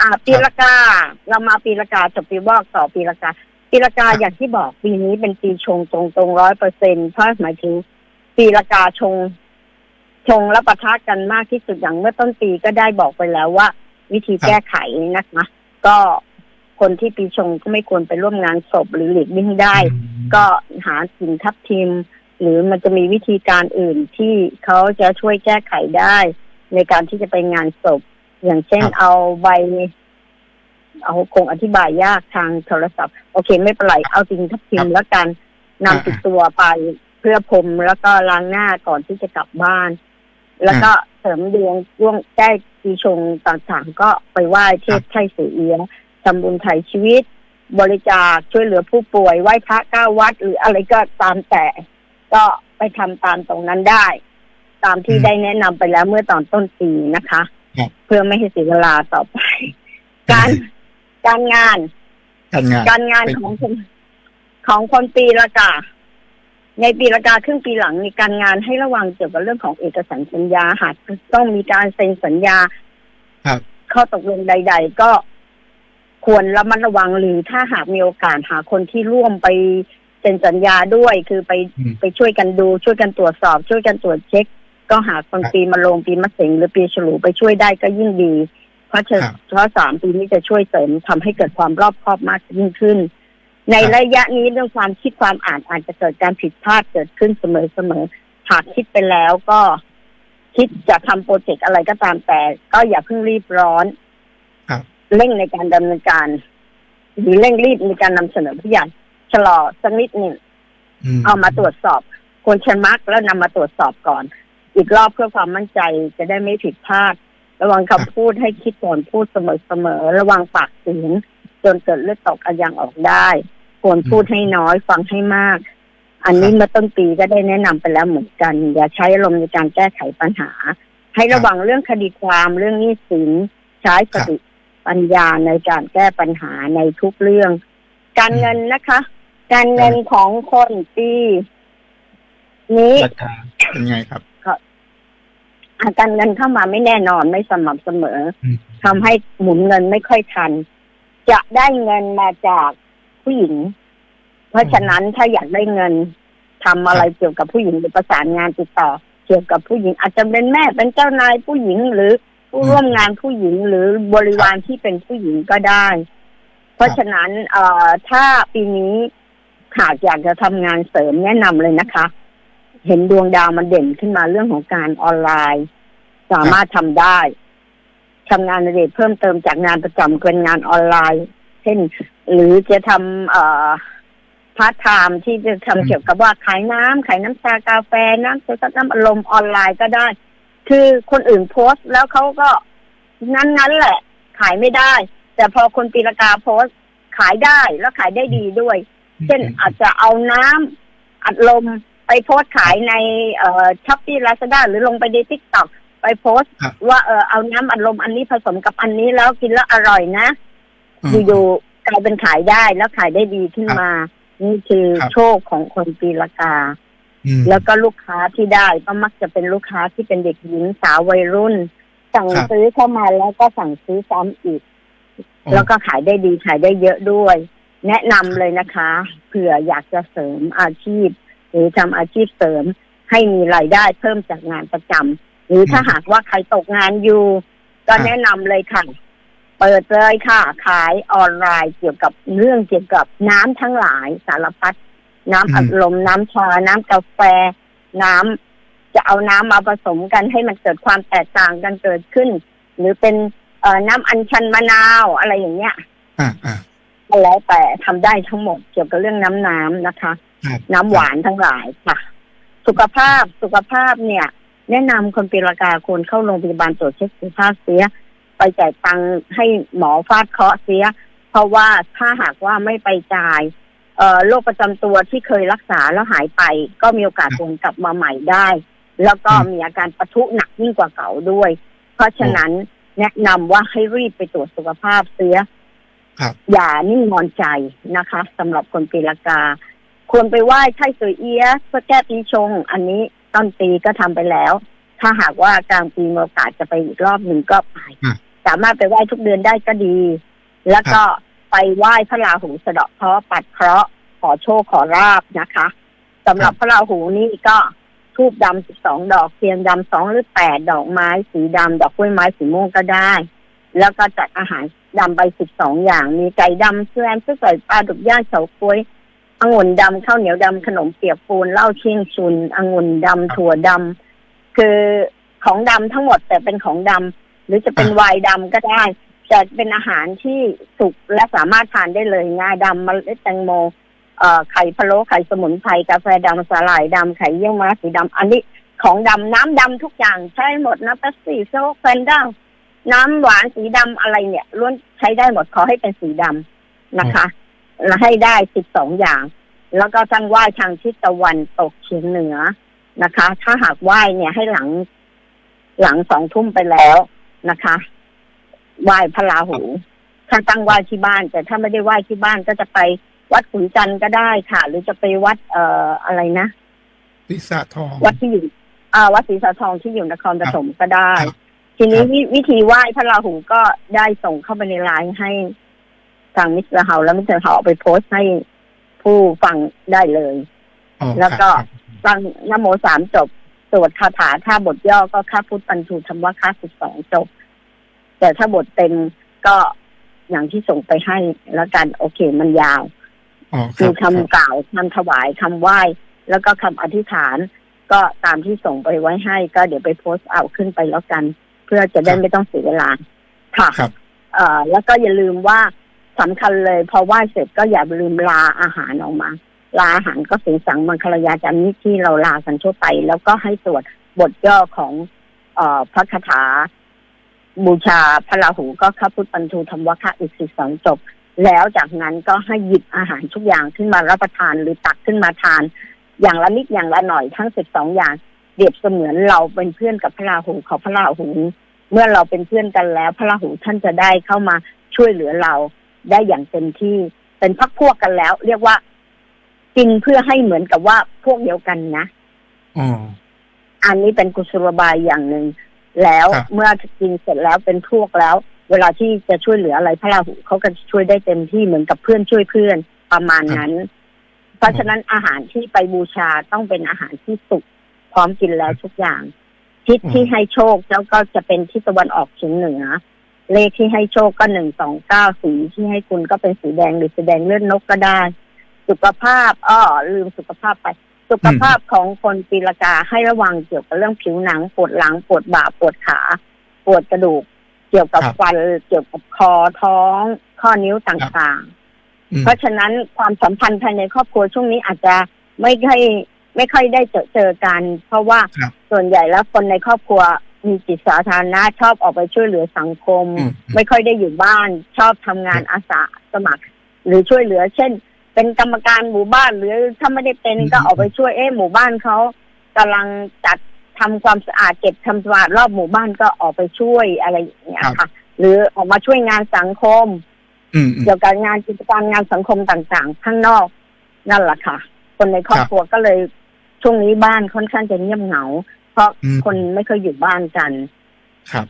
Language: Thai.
อ่า ปีละกา เรามาปีละกาจบปีวอกต่อปีละกา ปีละกาอย่างที่บอกปีนี้เป็นปีชงตรงตรงร้อยเปอร์เซ็นเพราะหมายถึงปีละกาชง ชงและปะทะกันมากที่สุดอย่างเมื่อต้นปีก็ได้บอกไปแล้วว่า วิธีแก้ไขนะคะก็คนที่ปีชงก็ไม่ควรไปร่วมงานศพหรือหลีกเลี่ยงได้ ก็หาสิ่งทับทิม หรือมันจะมีวิธีการอื่นที่เขาจะช่วยแก้ไขได้ ในการที่จะไปงานศพ อย่างเช่นครับ เอาใบ เอาคงอธิบายยากทางโทรศัพท์ โอเค ไม่เป็นไรเอาสิ่งทับทิมแล้วกันนำติดตัวไปเพื่อพรมแล้วก็ล้างหน้าก่อนที่จะกลับบ้าน แล้วก็เสริมดวงร่วงแก้ปีชงต่างๆ ก็ไปไหว้เทพไช่เสียเอียะทำบุญไถ่ชีวิต บริจาคช่วยเหลือผู้ป่วยไหว้พระเก้าวัด หรืออะไรก็ตามแต่ ก็ไปทำตามตรงนั้นได้ ตามที่อืม ได้แนะนำไปแล้วเมื่อตอนต้นปีนะคะครับ เพื่อไม่ให้เสียเวลาต่อไป การการงาน การงานการงานเป็นของคนของคนปีละกาในปีละกาครึ่งปีหลังมีการงานให้ระวังเกี่ยวกับเรื่องของเอกสารสัญญาหากต้องมีการเซ็นสัญญาครับข้อตกลงใด ๆ ก็ควรระมัดระวังหรือถ้าหากมีโอกาสหาคนที่ร่วมไปเซ็นสัญญาด้วยคือไปอืมไปช่วยกันดูช่วยกันตรวจสอบ ช่วยกันตรวจเช็ค ก็หาคนครับปีมะโรงปีมะเสงหรือปีฉลูไปช่วยได้ก็ยิ่งดี เพราะเธอครับเพราะสามปีนี้จะช่วยเสริมทำให้เกิดความรอบคอบมากยิ่งขึ้น ในครับระยะนี้เรื่องความคิดความอ่านอาจจะเกิดการผิดพลาดเกิดขึ้นเสมอๆหากคิดไปแล้วก็คิดจะทำโปรเจกต์อะไรก็ตามแต่ ก็อย่าเพิ่งรีบร้อนครับเร่งในการดำเนินการ หรือเร่งรีบในการนำเสนอผู้ใหญ่ชะลอสักนิดหนึ่งมเอามาตรวจสอบควรชะมักแล้วนำมาตรวจสอบก่อน อีกรอบเพื่อความมั่นใจจะได้ไม่ผิดพลาด ระวังคำพูดให้คิดก่อนพูดเสมอๆระวังปากเสียงจนเกิดเลือดตกอันยังออกได้ควรพูดให้น้อยฟังให้มาก อันนี้เมื่อต้นปีก็ได้แนะนำไปแล้วเหมือนกัน อย่าใช้อารมณ์ในการแก้ไขปัญหา ให้ระวังเรื่องคดีความเรื่องนี้สินใช้สติปัญญาในการแก้ปัญหาในทุกเรื่อง การเงินนะคะ การเงินของคนปีนี้เป็นไงครับ การเงินเข้ามาไม่แน่นอนไม่สม่ำเสมออืมทำให้หมุนเงินไม่ค่อยทัน จะได้เงินมาจากผู้หญิง เพราะฉะนั้นถ้าอยากได้เงินทำอะไรเกี่ยวกับผู้หญิงหรือประสานงานติดต่อ เกี่ยวกับผู้หญิง อาจจะเป็นแม่เป็นเจ้านายผู้หญิงหรือผู้ร่วมงานผู้หญิงหรือบริวารที่เป็นผู้หญิงก็ได้ เพราะฉะนั้นเอ่อถ้าปีนี้หากอยากจะทำงานเสริมแนะนำเลยนะคะ เห็นดวงดาวมันเด่นขึ้นมาเรื่องของการออนไลน์ สามารถทำได้ทำงานอดิเรกเพิ่มเติมจากงานประจำเป็นงานออนไลน์ เช่น หรือจะทำเอ่อพาร์ทไทม์ที่จะทำอืมเกี่ยวกับว่าขายน้ำขายน้ำชากาแฟน้ำเสน้ำอารมณ์ออนไลน์ก็ได้ คือคนอื่นโพสต์แล้วเขาก็นั้นนั้นๆแหละ ขายไม่ได้ แต่พอคนปีละกาโพสต์ขายได้แล้วขายได้ดีด้วย เช่นอาจจะเอาน้ำอัดลม ไปโพสต์ขายในเอ่อช้อปปี้ลาซาด้าหรือลงไปในทิกตอกไปโพสต์ครับว่าเออเอาน้ำอัดลมอันนี้ผสมกับอันนี้แล้วกินแล้วอร่อยนะ อืม อยู่ๆกลายเป็นขายได้แล้วขายได้ดีขึ้นมา นี่คือครับ โชคของคนปีละกา อืม แล้วก็ลูกค้าที่ได้ก็มักจะเป็นลูกค้าที่เป็นเด็กหญิงสาววัยรุ่น สั่งครับ ซื้อเข้ามาแล้วก็สั่งซื้อซ้ำอีกอ๋อแล้วก็ขายได้ดีขายได้เยอะด้วย แนะนำเลยนะคะ เผื่ออยากจะเสริมอาชีพห รือทำอาชีพเสริม ให้มีรายได้เพิ่มจากงานประจำหรือถ้าหากว่าใครตกงานอยู่ ก็แนะนำเลยค่ะ เปิดเลยค่ะ ขายออนไลน์เกี่ยวกับเรื่องเกี่ยวกับน้ำทั้งหลายสารพัดน้ำอัดลมน้ำชาน้ำกาแฟ น้ำจะเอาน้ำมาผสมกันให้มันเกิดความแตกต่างกันเกิดขึ้น หรือเป็นเอ่อน้ำอัญชันมะนาวอะไรอย่างเงี้ยอ่าอ่าก็แล้วแต่ทำได้ทั้งหมดเกี่ยวกับเรื่องน้ำน้ำนะคะครับ น้ำหวานทั้งหลายค่ะ สุขภาพสุขภาพเนี่ย แนะนำคนปีละกาควรเข้าโรงพยาบาลตรวจเช็คสุขภาพเสีย ไปจ่ายตังค์ให้หมอฟาดเคราะห์เสีย เพราะว่าถ้าหากว่าไม่ไปจ่ายเอ่อโรคประจำตัวที่เคยรักษาแล้วหายไป ก็มีโอกาสวนกลับมาใหม่ได้ แล้วก็อืมมีอาการปะทุหนักยิ่งกว่าเก่าด้วย เพราะฉะนั้นแนะนำว่าให้รีบไปตรวจสุขภาพเสียครับอย่านิ่งนอนใจนะคะสำหรับคนปีละกา ควรไปไหว้ไท่สวยเอียะเพื่อแก้ปีชง อันนี้ต้นปีก็ทำไปแล้ว ถ้าหากว่ากลางปีมีโอกาสจะไปอีกรอบหนึ่งก็ไปอืมไปสามารถไปไหว้ทุกเดือนได้ก็ดี แล้วก็ไปไหว้พระราหูสะเดาะเคราะห์ปัดเคราะห์ขอโชคขอราบนะคะสำหรับพระราหูนี่ก็ทูบดำสิบสองดอกเทียนดำสองหรือแปดดอกไม้สีดำดอกกล้วยไม้สีม่วงก็ได้ แล้วก็จัดอาหารดำไปสิบสองอย่าง มีไก่ดำเสื้อแอมเสื้อใส่ปลาดุกย่างเฉาก๊วย องุ่นดำข้าวเหนียวดำขนมเปียกปูนเหล้าเชียงชุนองุ่นดำถั่วดำคือของดำทั้งหมดแต่เป็นของดำหรือจะเป็นไวน์ดำก็ได้จะเป็นอาหารที่สุกและสามารถทานได้เลยงาดำมะเล็ดแตงโมเอ่อไข่พะโล้ไข่สมุนไพรกาแฟดำสาหร่ายดำไข่เยี่ยวม้าสีดำอันนี้ของดำน้ำดำทุกอย่างใช้หมดนะเป๊ปซี่โซกแฟนด้าน้ำหวานสีดำอะไรเนี่ยล้วนใช้ได้หมดขอให้เป็นสีดำนะคะและ ให้ได้สิบสองอย่าง แล้วก็ทั้งไหว้ทางทิศตะวันตกเฉียงเหนือนะคะ ถ้าหากไหว้เนี่ยให้หลังหลังสองทุ่มไปแล้วนะคะไหว้พระราหูถ้าตั้งไหว้ที่บ้าน แต่ถ้าไม่ได้ไหว้ที่บ้านก็จะไปวัดขุนจันทร์ก็ได้ค่ะ หรือจะไปวัดเอ่ออะไรนะศีรษะทอง วัดที่อยู่อ่าวัดศรีสะทองที่อยู่นครปฐมก็ได้ครับทีนี้ครับวิวิธีไหว้พระราหูก็ได้ส่งเข้าไปในไลน์ให้ ทางมิสเตอร์เฮาแล้วมิสเตอร์เฮาเอาไปโพสต์ให้ผู้ฟังได้เลยอ๋อแล้วก็ครับตั้งนโมสามจบสวดคาถาถ้าบทย่อก็ค่าพุทธปันทูธรรมว่าค่าสิบสองจบ แต่ถ้าบทเต็มก็อย่างที่ส่งไปให้แล้วกันโอเคมันยาวอ๋อคมีรับคำกล่าวคำถวายคำไหว้ แล้วก็คำอธิษฐาน ก็ตามที่ส่งไปไว้ให้ ก็เดี๋ยวไปโพสต์เอาขึ้นไปแล้วกัน เพื่อจะได้ไม่ต้องเสียเวลาค่ะครับเอ่อแล้วก็อย่าลืมว่า สำคัญเลยพอไหว้เสร็จก็อย่าลืมลาอาหารออกมา ลาอาหารก็สีสังมังคลายาจามิที่เราลากันทั่วไป แล้วก็ให้สวดบทย่อของเออพระคาถา บูชาพระราหูก็ข้าพุทธปันทูธรรมวคะอีกสิบสองจบ แล้วจากนั้นก็ให้หยิบอาหารทุกอย่างขึ้นมารับประทานหรือตักขึ้นมาทาน อย่างละนิดอย่างละหน่อยทั้งสิบสองอย่างเปรียบเสมือนเราเป็นเพื่อนกับพระราหูเขาพระราหู เมื่อเราเป็นเพื่อนกันแล้ว พระราหูท่านจะได้เข้ามาช่วยเหลือเรา ได้อย่างเต็มที่ เป็นพักพวกกันแล้ว เรียกว่ากินเพื่อให้เหมือนกับว่าพวกเดียวกันนะอ๋ออันนี้เป็นกุศโลบายอย่างหนึ่งแล้วครับเมื่อกินเสร็จแล้วเป็นพวกแล้ว เวลาที่จะช่วยเหลืออะไรพระราหูเขาก็จะช่วยได้เต็มที่เหมือนกับเพื่อนช่วยเพื่อนประมาณนั้น เพราะฉะนั้นอาหารที่ไปบูชาต้องเป็นอาหารที่สุกพร้อมกินแล้วทุกอย่างทิศอืมที่ให้โชคแล้วก็จะเป็นทิศตะวันออกเฉียงเหนือ เลขที่ให้โชคก็หนึ่งสองเก้าสีที่ให้คุณก็เป็นสีแดงหรือสีแดงเลือดนกก็ได้ สุขภาพอ้อลืมสุขภาพไป สุขภาพของคนปีละกาให้ระวังเกี่ยวกับเรื่องผิวหนังปวดหลังปวดบ่าปวดขา ปวดกระดูก เกี่ยวกับครับฟันเกี่ยวกับคอท้อง ข้อนิ้วต่างๆอืมเพราะฉะนั้นความสัมพันธ์ภายในครอบครัวช่วงนี้อาจจะไม่ค่อยไม่ค่อยได้เจอเจอกัน เพราะว่าครับส่วนใหญ่แล้วคนในครอบครัว มีจิตสาธารณะชอบออกไปช่วยเหลือสังคมอืมไม่ค่อยได้อยู่บ้านชอบทำงานอาสาสมัคร หรือช่วยเหลือ เช่น เป็นกรรมการหมู่บ้านหรือถ้าไม่ได้เป็นอืมก็ออกไปช่วยเอ๊ะหมู่บ้านเขากำลังจัดทำความสะอาดเก็บทำความสะอาดรอบหมู่บ้านก็ออกไปช่วยอะไรอย่างเงี้ยค่ะ หรือออกมาช่วยงานสังคมอืมอืมเกี่ยวกับงานกิจการงานสังคมต่างๆ ข้างนอกนั่นแหละค่ะ คนในครอบครัวก็เลยช่วงนี้บ้านค่อนข้างจะเงียบเหงา เพราะอืมคนไม่เคยอยู่บ้านกัน ครับ